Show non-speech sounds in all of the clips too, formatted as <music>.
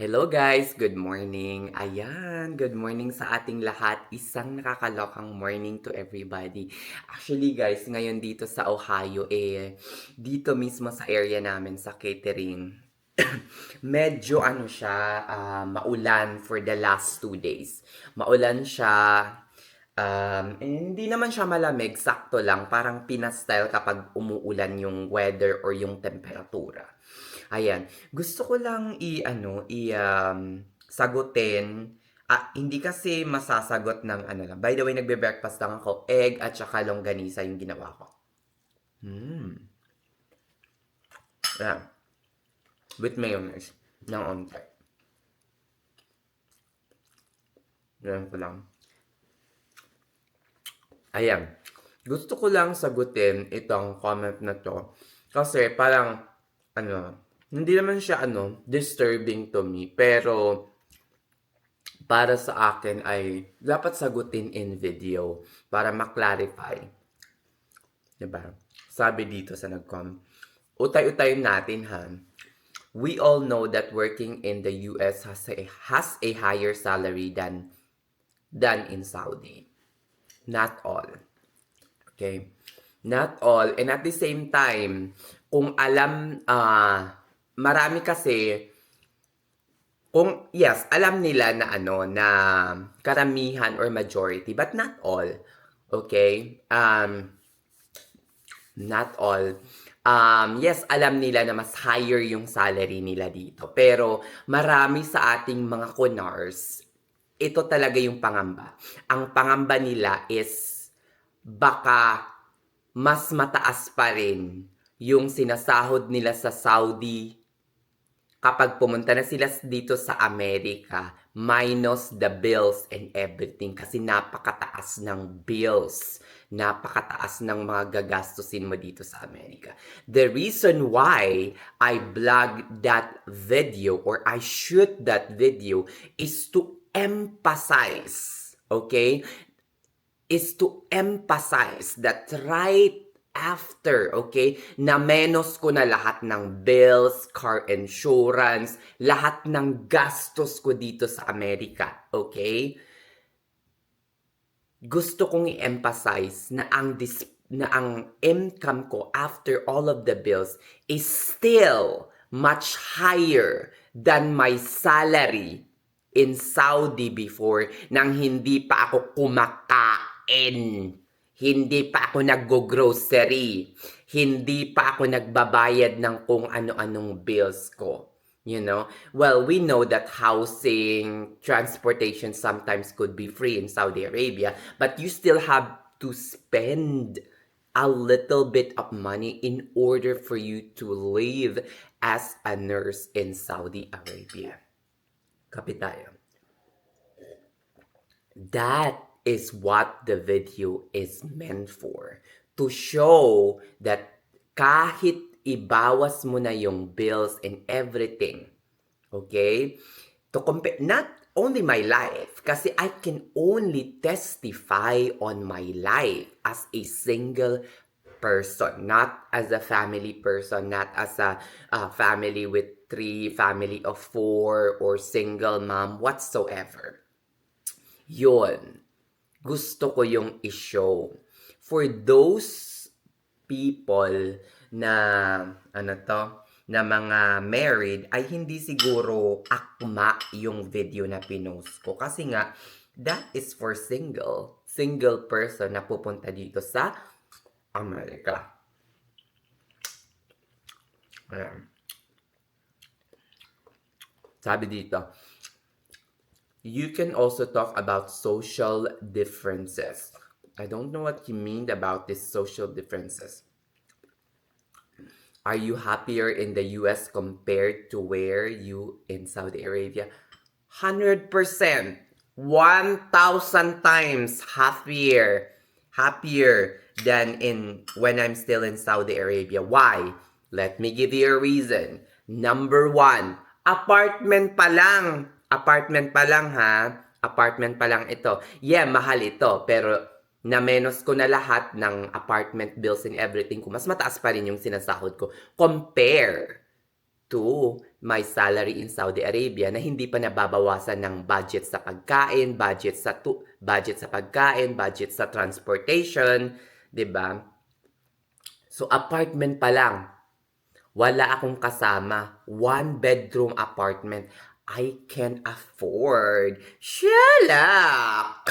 Hello guys, good morning. Ayan, good morning sa ating lahat. Isang nakakalokang morning to everybody. Actually guys, ngayon dito sa Ohio, eh, dito mismo sa area namin sa catering, <coughs> medyo ano siya, ah, maulan for the last two days. Maulan siya, um, eh, hindi naman siya malamig, sakto lang. Parang Pinas-style kapag umuulan yung weather or yung temperatura. Ayan. Gusto ko lang i-ano, i um, sagutin. Ah, hindi kasi masasagot ng ano lang. By the way, nagbe-breakfast lang ako. Egg at saka longganisa yung ginawa ko. Hmm. Ayan. With mayonnaise. Ng onte. Ganyan ko lang. Ayan. Gusto ko lang sagutin itong comment na to. Kasi parang, ano, hindi naman siya ano, disturbing to me, pero para sa akin ay dapat sagutin in video para ma-clarify. Diba? Sabi dito sa nag-com, utay-utayin natin ha. We all know that working in the US has a, has a higher salary than than in Saudi. Not all. Okay? Not all. And at the same time, kung alam, ah, marami kasi, kung, yes, alam nila na ano, na karamihan or majority, but not all. Okay? Um, not all. Um, yes, alam nila na mas higher yung salary nila dito. Pero marami sa ating mga kunars, ito talaga yung pangamba. Ang pangamba nila is baka mas mataas pa rin yung sinasahod nila sa Saudi kapag pumunta na sila dito sa Amerika minus the bills and everything kasi napakataas ng bills napakataas ng mga gagastusin mo dito sa Amerika. The reason why I blog that video or I shoot that video is to emphasize, okay? Is to emphasize that right after, okay, na menos ko na lahat ng bills, car insurance, lahat ng gastos ko dito sa Amerika, okay? Gusto kong i-emphasize na ang dis- na ang income ko after all of the bills is still much higher than my salary in Saudi before nang hindi pa ako kumakain. Hindi pa ako nag-grocery. Hindi pa ako nagbabayad ng kung ano-anong bills ko. You know? Well, we know that housing, transportation sometimes could be free in Saudi Arabia, but you still have to spend a little bit of money in order for you to live as a nurse in Saudi Arabia. Kapit. That is what the video is meant for. To show that kahit ibawas mo na yung bills and everything, okay? To compare, not only my life, kasi I can only testify on my life as a single person, not as a family person, not as a uh, family with three, family of four, or single mom, whatsoever. Yun. Gusto ko yung i-show. For those people na, ano to, na mga married, ay hindi siguro akma yung video na pinost ko. Kasi nga, that is for single. Single person na pupunta dito sa Amerika. Ayan. Sabi dito, you can also talk about social differences. I don't know what you mean about these social differences. Are you happier in the US compared to where you in Saudi Arabia? 100%. 1,000 times happier. Happier than in when I'm still in Saudi Arabia. Why? Let me give you a reason. Number one, apartment pa lang. Apartment pa lang ha. Apartment pa lang ito. Yeah, mahal ito. Pero na menos ko na lahat ng apartment bills and everything ko, mas mataas pa rin yung sinasahod ko compare to my salary in Saudi Arabia na hindi pa nababawasan ng budget sa pagkain, budget sa tu- budget sa pagkain, budget sa transportation, 'di ba? So apartment pa lang. Wala akong kasama. One bedroom apartment. I can afford. Shalak!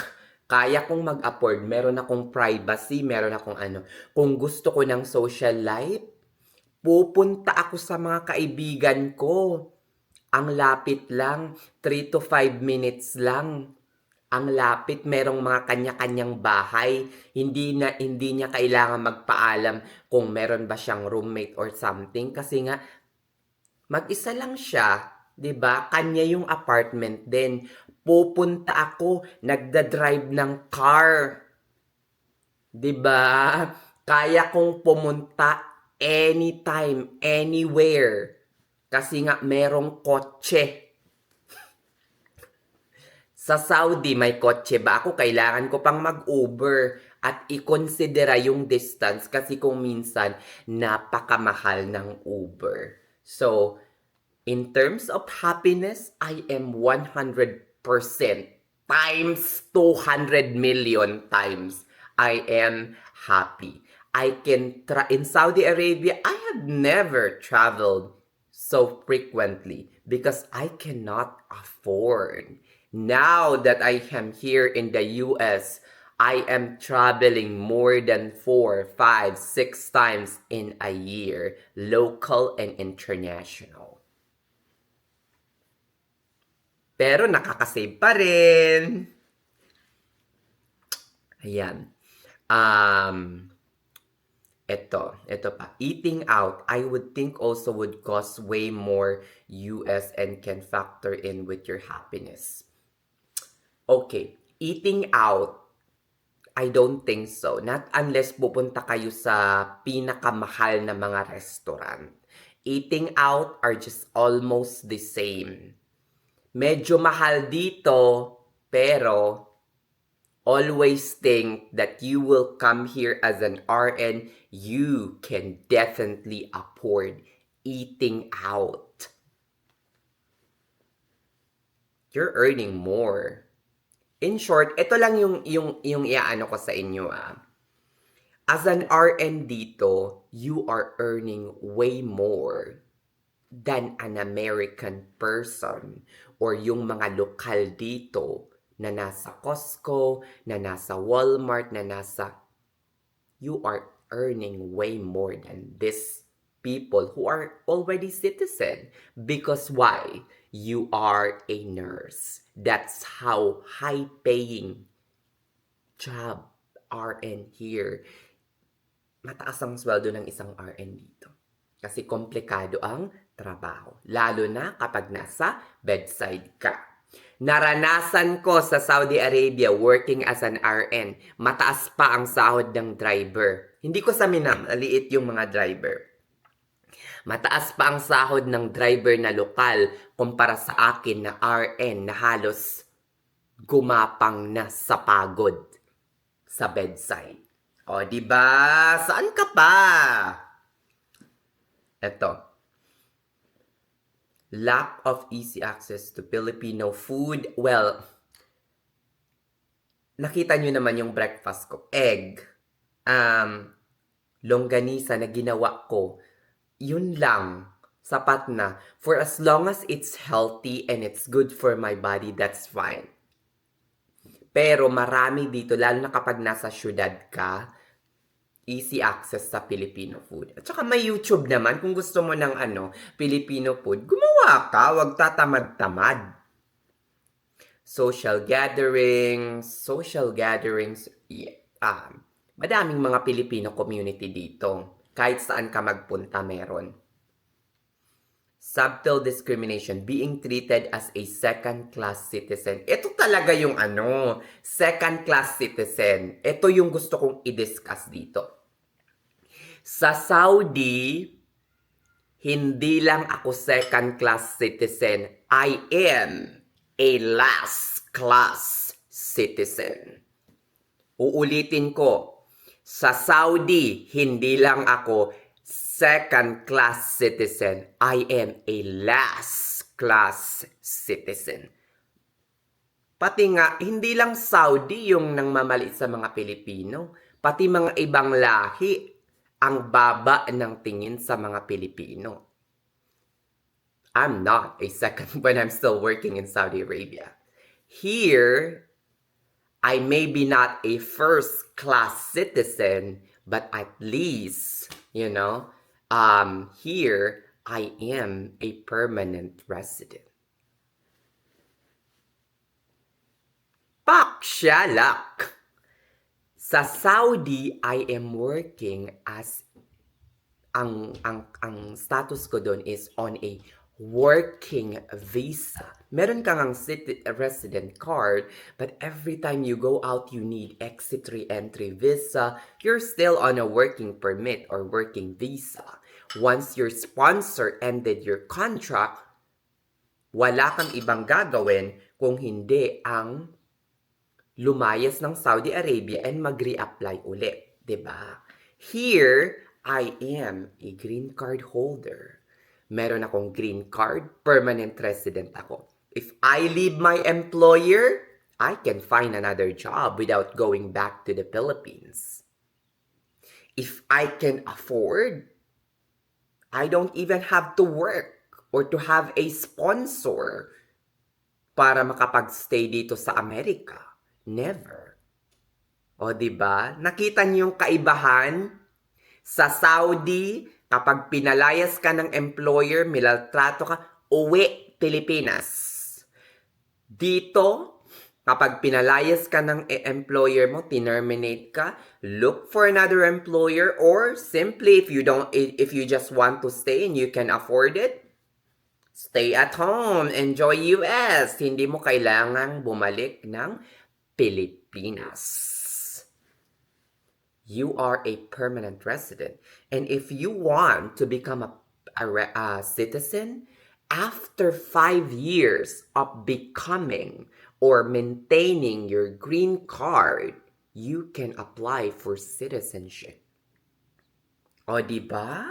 Kaya kong mag-afford. Meron akong privacy, meron akong ano. Kung gusto ko ng social life, pupunta ako sa mga kaibigan ko. Ang lapit lang, 3 to 5 minutes lang. Ang lapit, merong mga kanya-kanyang bahay. Hindi na hindi niya kailangan magpaalam kung meron ba siyang roommate or something kasi nga mag-isa lang siya, 'di ba? Kanya yung apartment din. Pupunta ako, nagda-drive ng car. 'Di ba? Kaya kong pumunta anytime, anywhere. Kasi nga merong kotse. Sa Saudi, may kotse ba ako? Kailangan ko pang mag-Uber at i-considera yung distance kasi kung minsan napakamahal ng Uber. So, in terms of happiness, I am 100% times 200 million times. I am happy. I can tra- in Saudi Arabia, I have never traveled so frequently because I cannot afford. Now that I am here in the US, I am traveling more than four, five, six times in a year, local and international. Pero nakakasave pa rin. Ayan. Um, ito, ito pa. Eating out, I would think also would cost way more US and can factor in with your happiness. Okay, eating out, I don't think so. Not unless pupunta kayo sa pinakamahal na mga restaurant. Eating out are just almost the same. Medyo mahal dito, pero always think that you will come here as an RN, you can definitely afford eating out. You're earning more. In short, ito lang yung yung yung iaano ko sa inyo ah. As an RN dito, you are earning way more than an American person or yung mga lokal dito na nasa Costco, na nasa Walmart, na nasa you are earning way more than this people who are already citizen. Because why? You are a nurse. That's how high paying job RN here. Mataas ang sweldo ng isang RN dito. Kasi komplikado ang trabaho lalo na kapag nasa bedside ka Naranasan ko sa Saudi Arabia working as an RN. Mataas pa ang sahod ng driver. Hindi ko sa minam, maliit yung mga driver. Mataas pa ang sahod ng driver na lokal kumpara sa akin na RN na halos gumapang na sa pagod sa bedside. O, di ba? Saan ka pa? Eto. Lack of easy access to Filipino food. Well, nakita nyo naman yung breakfast ko. Egg. Um, longganisa na ginawa ko. Yun lang. Sapat na. For as long as it's healthy and it's good for my body, that's fine. Pero marami dito, lalo na kapag nasa syudad ka, easy access sa Filipino food. At saka may YouTube naman kung gusto mo ng ano, Filipino food, gumawa ka, wag tatamad-tamad. Social gatherings, social gatherings, yeah, ah, madaming mga Filipino community dito. Kahit saan ka magpunta meron. Subtle discrimination, being treated as a second-class citizen. Ito talaga yung ano, second-class citizen. Ito yung gusto kong i-discuss dito. Sa Saudi, hindi lang ako second-class citizen. I am a last-class citizen. Uulitin ko, sa Saudi, hindi lang ako second class citizen. I am a last class citizen. Pati nga, hindi lang Saudi yung nang mamaliit sa mga Pilipino. Pati mga ibang lahi ang baba ng tingin sa mga Pilipino. I'm not a second when I'm still working in Saudi Arabia. Here, I may be not a first class citizen, but at least, you know, um, here I am a permanent resident. Pakshalak! Sa Saudi, I am working as ang ang ang status ko doon is on a working visa. Meron kang ang city, resident card, but every time you go out, you need exit re-entry visa. You're still on a working permit or working visa. Once your sponsor ended your contract, wala kang ibang gagawin kung hindi ang lumayas ng Saudi Arabia and mag-reapply ulit. ba? Here, I am a green card holder. Meron akong green card, permanent resident ako. If I leave my employer, I can find another job without going back to the Philippines. If I can afford, I don't even have to work or to have a sponsor para makapag-stay dito sa Amerika. Never. O, di ba? Nakita niyo yung kaibahan? Sa Saudi, kapag pinalayas ka ng employer, milaltrato ka, uwi Pilipinas. Dito, kapag pinalayas ka ng e- employer mo, terminate ka, look for another employer or simply if you don't if you just want to stay and you can afford it, stay at home, enjoy US. Hindi mo kailangang bumalik ng Pilipinas. You are a permanent resident. And if you want to become a, a, a citizen, after five years of becoming or maintaining your green card, you can apply for citizenship. O, di ba?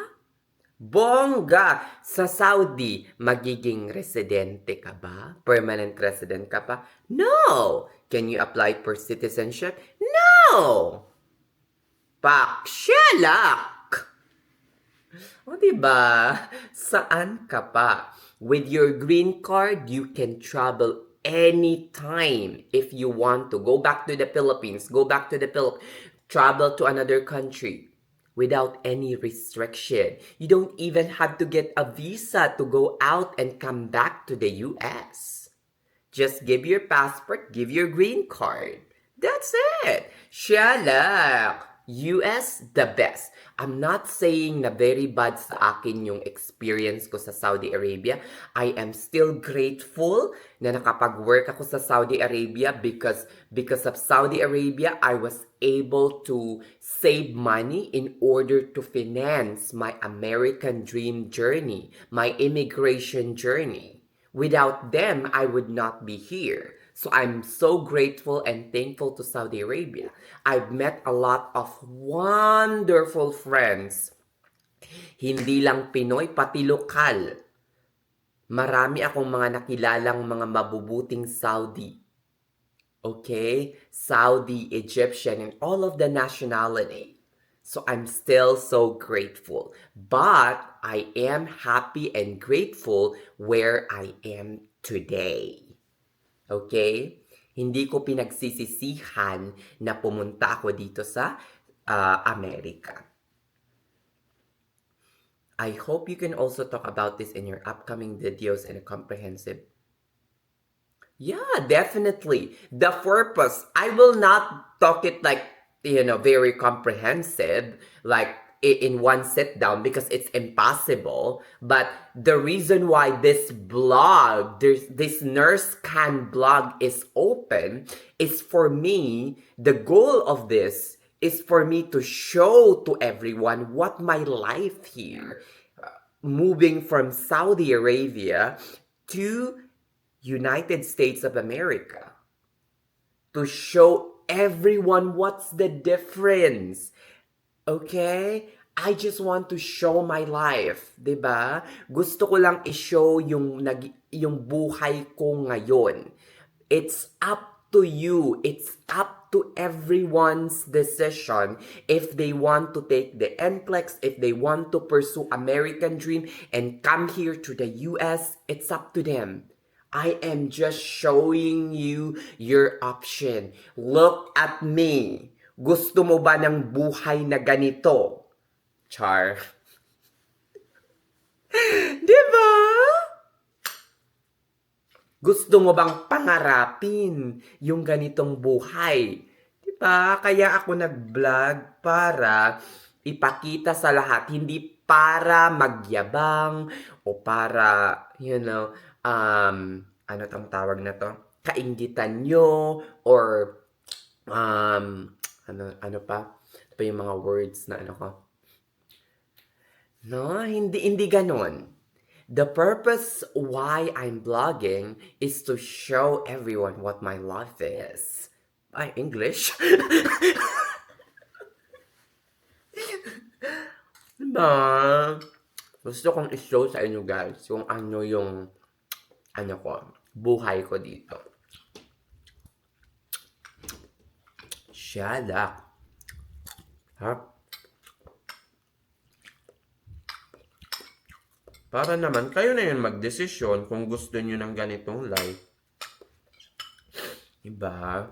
Bongga! Sa Saudi, magiging residente ka ba? Permanent resident ka pa? No! Can you apply for citizenship? No! Pakshalak! O, di ba? Saan ka pa? With your green card, you can travel anytime if you want to. Go back to the Philippines, go back to the Philippines, travel to another country without any restriction. You don't even have to get a visa to go out and come back to the US. Just give your passport, give your green card. That's it. Shalak. US, the best. I'm not saying na very bad sa akin yung experience ko sa Saudi Arabia. I am still grateful na nakapag-work ako sa Saudi Arabia because because of Saudi Arabia, I was able to save money in order to finance my American dream journey, my immigration journey. Without them, I would not be here. So I'm so grateful and thankful to Saudi Arabia. I've met a lot of wonderful friends. Hindi lang Pinoy, pati lokal. Marami akong mga nakilalang mga mabubuting Saudi. Okay? Saudi, Egyptian, and all of the nationality. So I'm still so grateful. But I am happy and grateful where I am today. Okay? Hindi ko pinagsisisihan na pumunta ako dito sa uh, Amerika. I hope you can also talk about this in your upcoming videos in a comprehensive. Yeah, definitely. The purpose. I will not talk it like, you know, very comprehensive, like in one sit down because it's impossible. But the reason why this blog, there's this nurse can blog is open is for me, the goal of this is for me to show to everyone what my life here, uh, moving from Saudi Arabia to United States of America, to show everyone what's the difference. Okay? I just want to show my life, 'di ba? Gusto ko lang i-show yung nag yung buhay ko ngayon. It's up to you. It's up to everyone's decision if they want to take the NCLEX, if they want to pursue American dream and come here to the US, it's up to them. I am just showing you your option. Look at me. Gusto mo ba ng buhay na ganito? Char. <laughs> Di ba? Gusto mo bang pangarapin yung ganitong buhay? Di ba? Kaya ako nag-vlog para ipakita sa lahat, hindi para magyabang o para, you know, um, ano tong tawag na to? Kaingitan nyo or um, ano, ano pa? Ano pa yung mga words na ano ko? No, hindi hindi ganon. The purpose why I'm blogging is to show everyone what my life is. Ay, English? <laughs> diba? Gusto kong i-show sa inyo guys kung ano yung ano ko, buhay ko dito. Shut up. Harap. Para naman, kayo na yun magdesisyon kung gusto nyo ng ganitong life. Diba?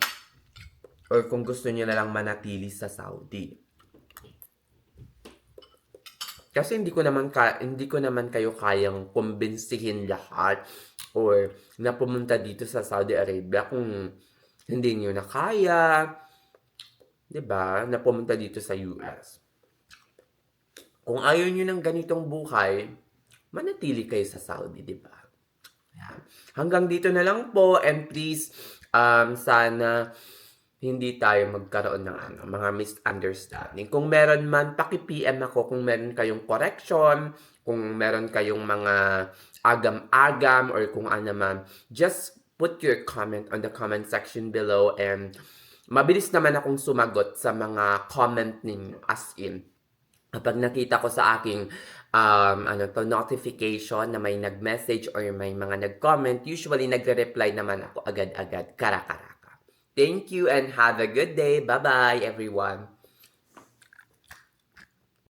Or kung gusto nyo na lang manatili sa Saudi. Kasi hindi ko naman ka, hindi ko naman kayo kayang kumbinsihin lahat or na pumunta dito sa Saudi Arabia kung hindi niyo na kaya. 'Di ba? Na pumunta dito sa US. Kung ayaw niyo ng ganitong buhay, manatili kayo sa Saudi, 'di ba? Yan. Hanggang dito na lang po and please um sana hindi tayo magkaroon ng ano, mga misunderstanding. Kung meron man, paki-PM ako kung meron kayong correction, kung meron kayong mga agam-agam or kung ano man. Just put your comment on the comment section below and mabilis naman akong sumagot sa mga comment ninyo as in kapag nakita ko sa aking um, ano to, notification na may nag-message or may mga nag-comment, usually nagre-reply naman ako agad-agad, kara-karaka. Thank you and have a good day. Bye-bye, everyone.